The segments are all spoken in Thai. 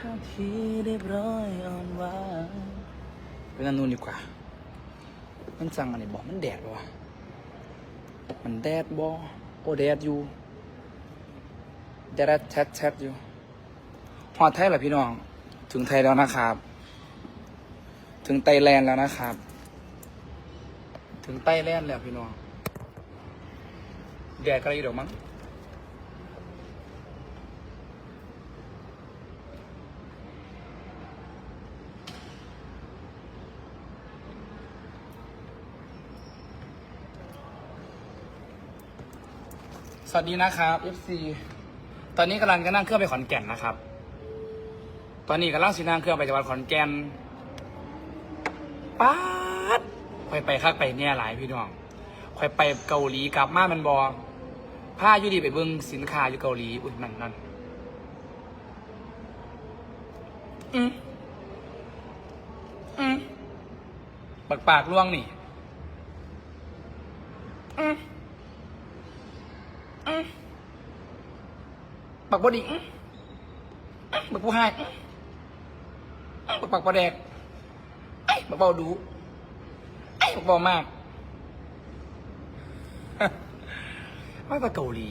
ท่าทีเรียบร้อยอ่อนหวานไปนั่นนู่นดีกว่า มันสั่งอะไรบอกมันแดดปะวะมันแดดบอโอแดดอยู่แดดแชทแชทอยู่พอไทยเหรอพี่น้อง ถึงไทยแล้วนะครับ ถึงไตแลนด์แล้วนะครับ ถึงไต้แลนด์แล้วพี่น้องแดดกระไรอยู่เดี๋ยวมั้ง สวัสดีนะครับ FC ตอนนี้กำลังจะนั่งเครื่องไปขอนแก่นนะครับ ตอนนี้กำลังสินั่งเครื่องไปจังหวัดขอนแก่นป๊าดคอยไปคักไปเนี่ยหลายพี่น้องคอยไปเกาหลีกลับมามันบอผ้าอยู่ดีไปเบิ้งสินค้าอยู่เกาหลีอุ้ยนั่นนั่นอืมอืมปากปากล่วงนี่ อืม อื้อ ปักบดีอื้ออื้อปักผู้ให้อื้ออื้อปักปักปลาแดกปักเบาดูปักเบามากไม่ไปเกาหลี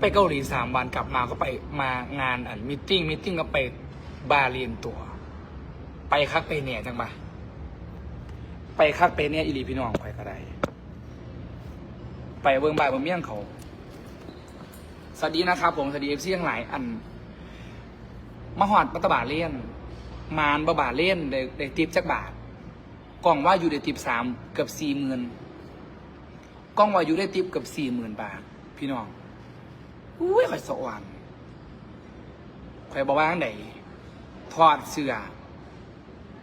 ไปเกาหลีสามวันกลับมาก็ไปมางานอันมิทติ้งมิทติ้งก็ไปบาเรียนตัว ไปคักไปเนี่ยจังปะไปคักไปเนี่ยอีหลีพี่น้องไปก็ได้ ไปเบิ่งบ่ายเบิ่งเมี่ยงเขา สวัสดีนะครับผมสวัสดีเอฟซีทั้งหลายอันมาหอดปัตตบาเลียนมานบะบาเลียนได้ได้ติปจักบาทกล้องว่าอยู่ได้ติปสามเกือบสี่หมื่นกล้องว่าอยู่ได้ติปเกือบสี่หมื่นบาท พี่น้องอุ้ยข่อยสวรรค์ข่อยบอกว่างไหนถอดเสื้อ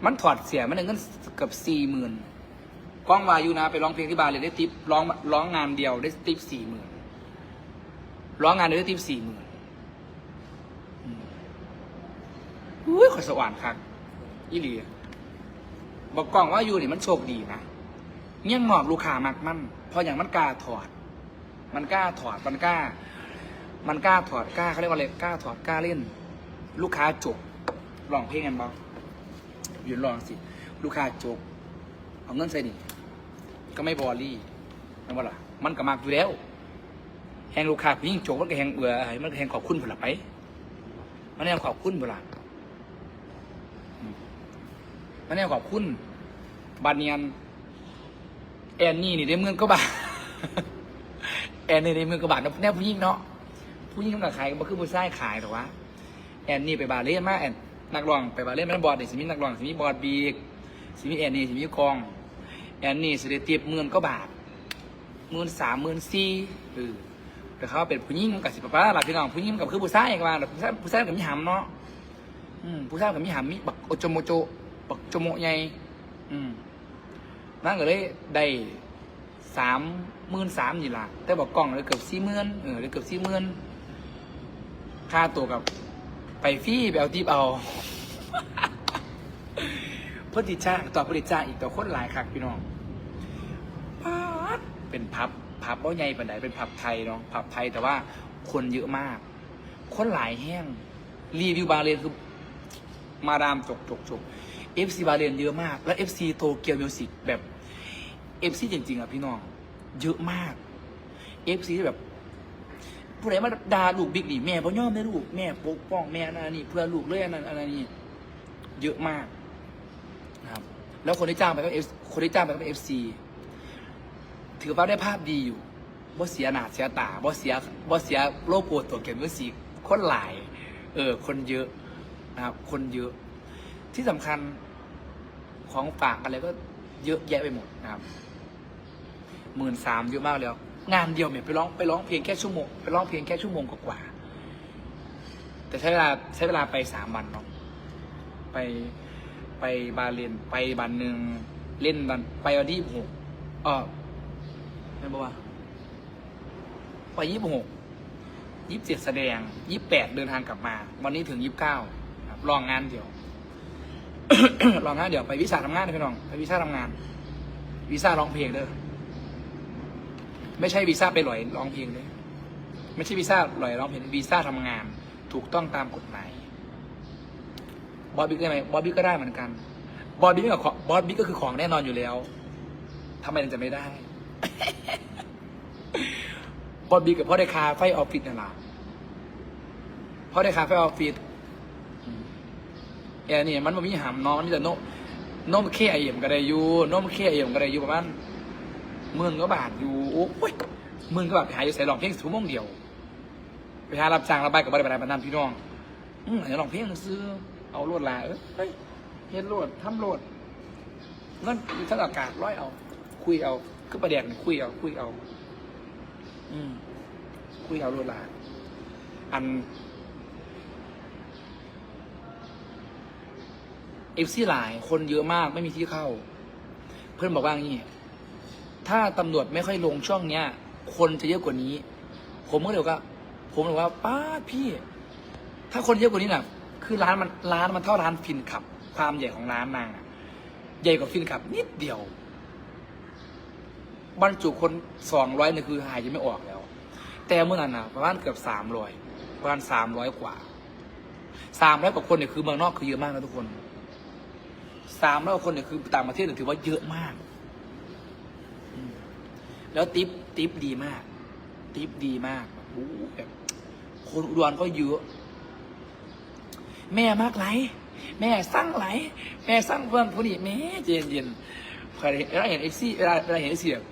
มันถอดเสียมันเงินเกือบสี่หมื่นกล้องวายูนะไปร้องเพลงที่บาร์เลยได้ติปร้องร้องงานเดียวได้ติปสี่หมื่น ร้องงานได้ทีมสี่หมื่นอุ้ยขอสว่านครับอีหลีบอกกล้องว่าอยู่นี่มันโชคดีนะเงี้ยงหมอบลูกค้ามากมั่นพราะอย่างมันกล้าถอด มันกล้าถอดมันกล้า มันกล้าถอดกล้าเขาเรียกว่าอะไรกล้าถอดกล้าเล่น ลูกค้าจบลองเพลงกันบ้างยืนลองสิ ลูกค้าจบเอาเงินใส่นี่ก็ไม่บอรี่นั่นว่าล่ะมันก็มากอยู่แล้ว แหงลูกค้าผู้ยิ่งโจกมันก็แหงเบื่ออมันก็แหงขอบคุณผลไป มันแหงขอบคุณผลมันแหงขอบคุณบานเนียนแอนนี่นี่ได้เมือนก็บาทแอนนี่ได้เมือนก็บาทแน่ผู้ยิ่งเนาะผู้ยิ่งกับขายก็คือผู้ชายขายหรอกวะแอนนี่ไปบาเล่มาแอนนักร้องไปบาเล่นมันบอดเด็สิมีนักร้องสิมีบอดบีกสิมีแอนนี่สิมีกอง แอนนี่สิได้เตียบหมื่นก็บาทหมื่นสามหมื่นสี่เออ แต่เขาเป็นผู้หญิงกับสิปะป้าหลักพี่น้องผู้หญิงกับคือผู้ชายเอย่างว่าผู้ชายผู้ชายกับมีหำเนาะอืมผู้ชายกับมีหำมีบักโอจโมโจบักโจโมใหญ่อืมนั่นก็เลยได้สามหมื่นสามนี่ล่ะแต่บอกกล่องเลยเกือบสี่หมื่นเออเลยเกือบสี่หมื่นค่าตัวกับไปฟี่ไปเอาทิปเอาพอติจ้างต่อพื่อติจ้างอีกต่อคนหลายคักพี่น้องเป็นพับ ผับว่าใหญ่ปานไหนเป็นผับไทยเนาะผับไทยแต่ว่าคนเยอะมาก คนหลายแห้งรีวิวบาเลนคือมาดามจกจกจกเอฟซีบาเลนเยอะมาก แล้วเอฟซีโตเกียวมิวสิกแบบเอฟซีจริง ๆอะพี่น้อง เยอะมากเอฟซีแบบผู้ใดมาด่าลูกบิ๊กนี่แม่พ่อย่อมได้ลูกแม่ปกป้องแม่นั่นนี่เพื่อลูกเลยอันนั้นอันนั้นนี่เยอะมากนะครับแล้วคนที่จ้างไปก็เอฟคนที่จ้างไปก็เป็นเอฟซี ถือว่าได้ภาพดีอยู่บ่เสียหนาเสียตาบ่เสียบ่เสียโลโก้ตัวเกมมิวสิกคนหลายเออคนเยอะนะครับ คนเยอะที่สำคัญของฝากอะไรก็เยอะแยะไปหมดนะครับหมื่นสามเยอะมากแล้ว งานเดียวเนี่ยไปร้องไปร้องเพลงแค่ชั่วโมงไปร้องเพลงแค่ชั่วโมงกว่าแต่ใช้เวลาใช้เวลาไปสามวันเนาะไปไปบาเลนไปบันหนึ่งเล่นวันไปวันที่หกเออ ไม่บอกว่าไปยี่สิบหกยี่สิบเจ็ดแสดงยี่สิบแปดเดินทางกลับมา วันนี้ถึงยี่สิบเก้าครับลองงานเดี๋ยว ลองงานเดี๋ยวไปวิชาทำงานนะพี่น้อง ไปวิชาทำงานวีซ่าร้องเพลงเด้อไม่ใช่วีซ่าไปลอยร้องเพลงเลยไม่ใช่วีซ่าลอยร้องเพลงวีซ่าทำงาน ถูกต้องตามกฎหมายบอสบิ๊กได้ไหมบอสบิ๊กก็ได้เหมือนกันบอสบิ๊กกับบอสบิ๊กก็คือของแน่นอนอยู่แล้วทำไมถึงจะไม่ได้ บอสบิ๊กกับพ่อได้คาไฟออฟฟิศนั่นแหละพ่อได้คาไฟออฟฟิศอืมแอร์นี่มันบ่มีหำเนอนมันมีแต่โนมนมเคไอเอ็มก็ได้อยู่นมเคไอเอ็มก็ได้อยู่ประมาณหมื่นก็บาทอยู่โอ้ยหมื่นก็บาทไปหาอยู่ใส่ลองเพลงชั่วโมงเดียว ไปหารับจ้างรับใบกับบ่ได้ไปไหนไปนั่นพี่น้องอืมอันนี้ลองเพลงซื้อเอาโลดลาเออเฮ้ยเฮ็ดโลดทำโลดเงินทั้งอากาศร้อยเอา คุยเอา คือประเด็นคุยเอา คุยเอา อืมคุยเอาโลดลาอันเอฟซีหลายคนเยอะมากไม่มีที่เข้า เพื่อนบอกว่างี้ ถ้าตำรวจไม่ค่อยลงช่วงเนี้ย คนจะเยอะกว่านี้ ผมก็เลยบอกว่าผมเลยว่าป้าพี่ ถ้าคนเยอะกว่านี้น่ะ คือร้านมันร้านมันเท่าร้านฟินขับ ความใหญ่ของร้านนางใหญ่กว่าฟินขับ นิดเดียว บรรจุคนสองร้อยเนี่ยคือหายจะไม่ออกแล้ว แต่เมื่อนั้นนะประมาณเกือบสามร้อยประมาณสามร้อยกว่าสามร้อยกว่าคนเนี่ยคือเมืองนอกคือเยอะมากนะทุกคนสามร้อยกว่าคนเนี่ยคือต่างประเทศเนี่ยถือว่าเยอะมาก แล้วติปติปดีมาก ติปดีมากโอ้โหแบบคนอุดรก็เยอะ แม่มากไหลแม่สร้างไหล แม่สร้างเพื่อนผู้นี้แม่เย็นเย็นๆพอเวลาเห็นเอฟซีเวลาเวลาเห็นเอฟซีแบบ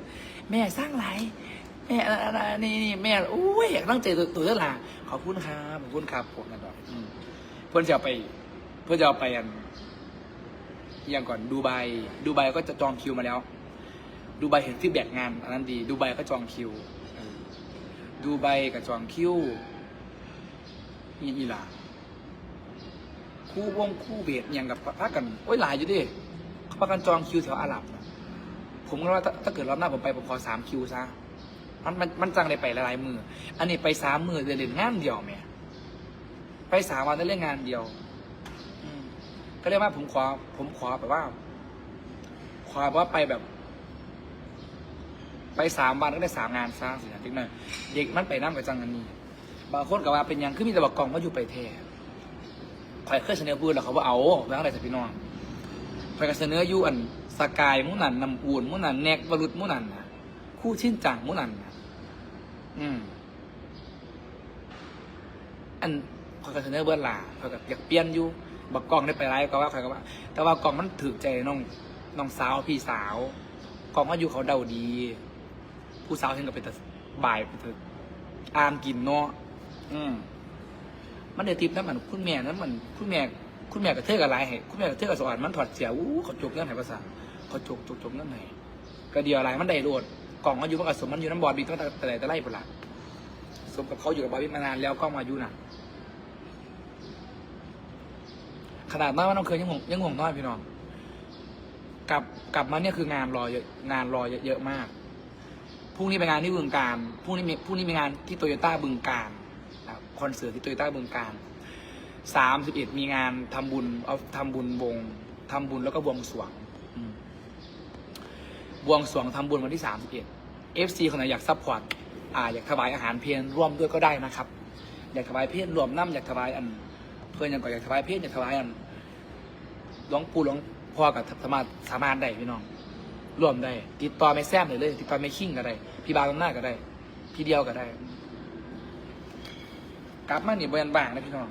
แม่สร้างไหลแม่อะไรนี่นี่แม่โอ้ยอยากตั้งใจตัวตัวละขอบคุณครับขอบคุณครับผมนะครับอืมเพื่อนจะไป เพื่อนจะไปอันอย่างก่อนดูไบดูไบก็จะจองคิวมาแล้ว ดูไบเห็นที่แบกงานอันนั้นดีดูไบก็จองคิวดูไบกับจองคิวนี่อีหล่าคู่วงคู่เบียดอย่างกับพักกันโอ้ยหลายอยู่ดิเขาประกันจองคิวแถวอาหรับนะ ผมก็ว่าถ้าถ้าเกิดรอบหน้าผมไปผมขอสามคิวซะมันมันมันจังเลยไปหลายๆมือ อันนี้ไปสามมือเดือนเล่นงานเดียวแม่ไปสามวันได้เล่นงงานเดียวก็เรียกว่าผมขอ ผมขอแบบว่า ขอแบบว่าไปแบบ ไปสามวันก็ได้สามงานซะสินะทิกหน่อยเด็กมันไปนั่งไปจังกันนี่บางคนก็ว่าเป็นยังคือมีแต่บอกกองว่าอยู่ไปแท้ข่อยเคยเสนอพูดแล้วเขาว่าเอาแบงอะไรจากพี่น้องข่อยก็เสนออยู่อัน สกายมุนันนำอูนมุนันแนกวรุษมุนันนะคู่ชิ้นจังมุนันนะอืมอันข่อยก็เสนอเบื้องหลาข่อยก็อยากเปลี่ยนอยู่บักกล้องได้ไปไลฟ์ก็ว่าข่อยก็ว่า แต่ว่ากล้องมันถือใจน้องน้องสาวพี่สาวกล้องว่าอยู่เขาเดาดี ผู้สาวเห็นก็เป็นแต่บ่ายเป็นแต่อามกินเนาะอืมมันเดือดทิพย์นั่นมันคุณแม่นั้นมันคุณแม่คุณแม่กับเทอกับไรให้คุณแม่กับเทอกับสวรรค์มันถอดเสียอู้เขาจกเงื่อนไหภาษา เขาจกจกจกเงื่นไหก็เดียวอะไรมันได้โหลดกล่องมาอยู่มันกับสมมันอยู่น้ำบอดบิ๊กตั้งแต่แต่ไหนแต่ไรปละสมกับเขาอยู่กับบอดบิ๊กมานานแล้วก็มาอยู่น่ะ ขนาดนั้นว่าน้องเคยยังห่วงยังห่วงน้อยพี่น้องกลับกลับมาเนี่ยคืองานรอเยอะงานรอเยอะเยอะมากพรุ่งนี้ไปงานที่บึงการพรุ่งนี้มีพรุ่งนี้มีงานที่โตโยต้าบึงการคอนเสิร์ตที่โตโยต้าเมืองการสามสิบเอ็ดมีงานทำบุญเอาทำบุญวงทำบุญแล้วก็บวงสรวงอืม บวงสรวงทำบุญวันที่สามสิบเอ็ดเอฟซีคนไหนอยากซัพพอร์ตอ่าอยากถวายอาหารเพลร่วมด้วยก็ได้นะครับ อยากถวายเพลรวมน้ำอยากถวายอัน เพื่อนยากก่อนอยากถวายเพลอยากถวายอันหลวงปู่หลวงพ่อกับสามารถสามารถได้พี่น้องร่วมได้ ติดต่อไม่แซมเลยเลย ติดต่อไม่คิงก็ได้ พี่บาวตำหน้าก็ได้ พี่เดียวก็ได้ กลับมานี่บริเวณบางนะพี่น้อง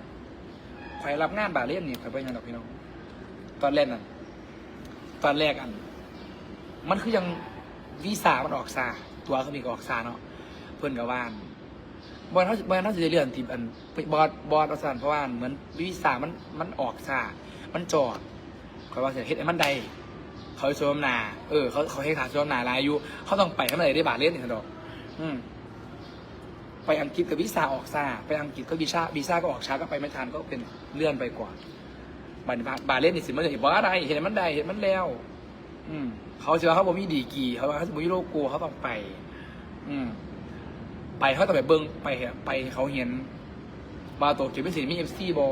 ข่อยรับงานบาเล่นนี่ข่อยบริเวณดอกพี่น้อง ตอนแรกนั่นตอนแรกอัน มันคือยังวีซ่ามันออกซาตัวเขามีก็ออกซาเนาะเพื่อนกับว่านบอลเขาบอลเขาจะเลื่อนทีมอันบอลบอลเอาสานเพราะว่าเหมือนวีซ่ามันมันออกซามันจอดเข่อยว่าเสียเฮ็ดไอ้มันใดเขาโซมนา เออเขาเขาให้ขาโซมนาลายอายุเขาต้องไปข้างในได้บาเล่นนี่ดอกอืมไปอังกฤษกับวีซ่าออกซาไปอังกฤษก็วีซ่าวีซ่าก็ออกช้าก็ไปไม่ทันก็เป็นเลื่อนไปก่อนบาบาเล่นนี่สิมันจะเห็นว่าอะไรเห็นมันได้เห็นมันแล้ว อืมเขาเชื่อว่าเขาบอกมีดีกรีเขาว่าเขาบอกมีโลโก้เขาต้องไป อืม ไปเขาต้องไปเบิ้งไปไปเขาเห็น บาโตเก็บเป็นสิมีเอฟซีบอ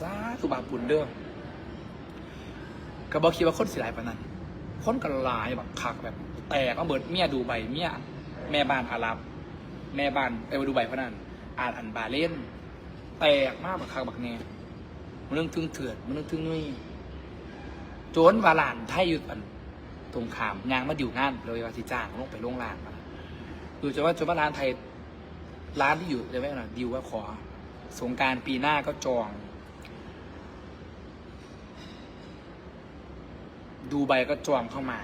ซาสุบาปุ่นเด้อก็บอกคิดว่าคนสิหลายปานนั้นคนก็หลายแบบคักแบบ แตกเอาเบิดเมียดูใบเมียแม่บ้านอาหรับ แม่บ้านเอวดูใบพนันอ่านอันบาเล่น แตกมากแบักคักบักแน่มันเรื่องถึงเถื่อนมันเรื่องถึงนุ่ย จนวาลานไทยอยู่อันตรงขามยางมาดิวงานเลยว่าสิจ้างลงไปลงลานมาดูจะว่าโจนวาลานไทยร้านที่อยู่จะไม่หน่อยดิวว่าขอ สงการปีหน้าก็จอง ดูใบก็จองเข้ามา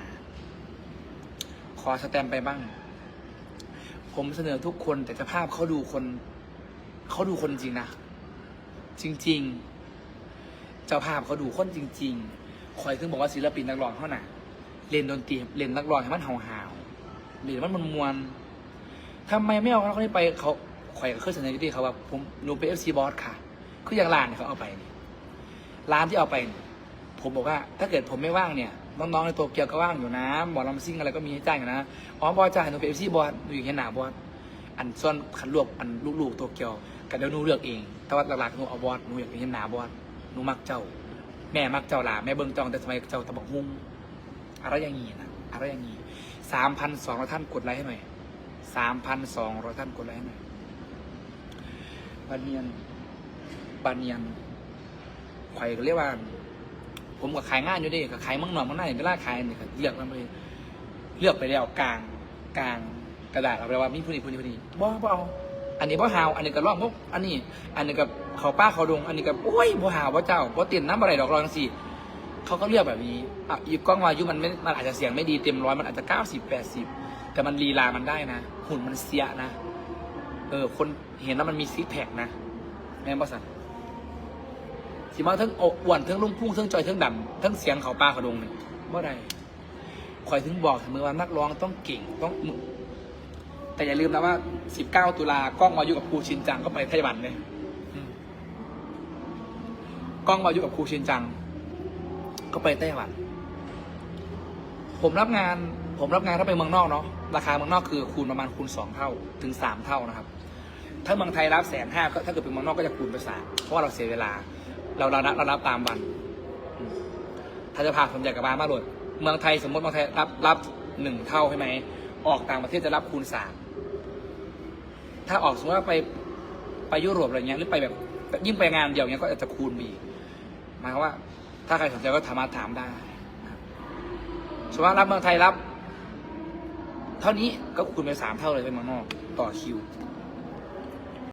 ขอสแตมไปบ้าง ผมเสนอทุกคนแต่จ้าภาพเขาดูคน เขาดูคนจริงนะ จริง ๆ เจ้าภาพเขาดูคนจริง ๆ คอยถึงบอกว่าศิลปินนักร้องเขาน่ะเล่นดนตรีเล่นนักร้องให้มันหาวๆเล่นมันมวนทำไมไม่เอาเขาไปเขาคอยกับเคยเสนอที่เขาว่าผมหนูเป็นเอฟซีบอสค่ะ คืออย่างร้านเนี่ยเขาเอาไปนี่ร้านที่เอาไป ผมบอกว่า ถ้าเกิดผมไม่ว่างเนี่ยน้องๆในโตเกียวก็ว่างอยู่นะหมอลำซิ่งอะไรก็มีให้จ้างอยู่นะอ๋อบอสจ้าหนูเป็นเอฟซีบอสหนูอยู่แค่หนาบอสอันส่วนขันลวกอันลูกๆโตเกียวกันเดี๋ยวหนูเลือกเองแต่ว่าหลักๆหนูเอาบอสหนูอยากเห็นหนาบอสหนูมักเจ้า แม่มักเจ้าหลาแม่เบิ่งจองแต่สมัยเจ้าตะบอกฮุ้งอะไรอย่างงี้นะอะไรอย่างงี้สามพันสองร้อยท่านกดไลค์ให้หน่อยสามพันสองร้อยท่านกดไลค์ให้หน่อยบานเนียนบานเนียนไข่ก็เรียกว่า ผมก็ขายงานอยู่ดิก็ขายมั่งหน่อมั่งหน้าเห็นเวลาขายนี่ก็เลือกมันไปเลือกไปแล้วกลางกลางกระดาษเอาไปว่ามีผู้นี้ผู้นี้ผู้นี้บ่บ่เอา อันนี้บ่หาว อันนี้ก็ร้องบ่อันนี้ อันนี้กับเขาป้าเขาดง อันนี้กับโอ้ยบ่หาวบ่เจ้าบ่เตียนน้ำอะไรดอกรองสิเขาก็เลือกแบบนี้อะอีกกล้องวายุมันไม่มันอาจจะเสียงไม่ดีเต็มร้อยมันอาจจะเก้าสิบแปดสิบแต่มันลีลามันได้นะ หุ่นมันเสียนะ เออ คนเห็นแล้วมันมีซิกแพคนะแม่บ่สันสิมาทั้งอกอ้วนทั้งลุ่มพุ่งทั้งจอยทั้งดำทั้งเสียงเขาป้าเขาดงเนี่ยบ่ได้คอยถึงบอกเสมอว่านักร้องต้องเก่งต้องมึ แต่อย่าลืมนะว่า 19 ตุลากล้องมาอยู่กับครูชินจังก็ไปไต้หวันเลยกล้องมาอยู่กับครูชินจัง ก็ไปไต้หวัน ผมรับงาน ผมรับงานถ้าไปเมืองนอกเนาะราคาเมืองนอกคือคูณประมาณคูณสองเท่าถึงสามเท่านะครับ ถ้าเมืองไทยรับแสนห้าก็ถ้าเกิดเป็นเมืองนอกก็จะคูณไปสามเพราะว่าเราเสียเวลา เราเรานับเรานับตามวัน ถ้าจะพาผมอยากกับบ้านมาโหลดเมืองไทยสมมติเมืองไทยรับรับหนึ่งเท่าใช่ไหมออกต่างประเทศจะรับคูณสาม ถ้าออกสมมติว่าไปไปยุโรปอะไรเงี้ยหรือไปแบบยิ่งไปงานเดียวเงี้ยก็อาจจะคูณมีหมายความว่า ถ้าใครสนใจก็สามารถถามได้สมมติว่ารับเมืองไทยรับ เท่านี้ก็คูณไปสามเท่าเลยเป็นเมืองนอก ต่อคิว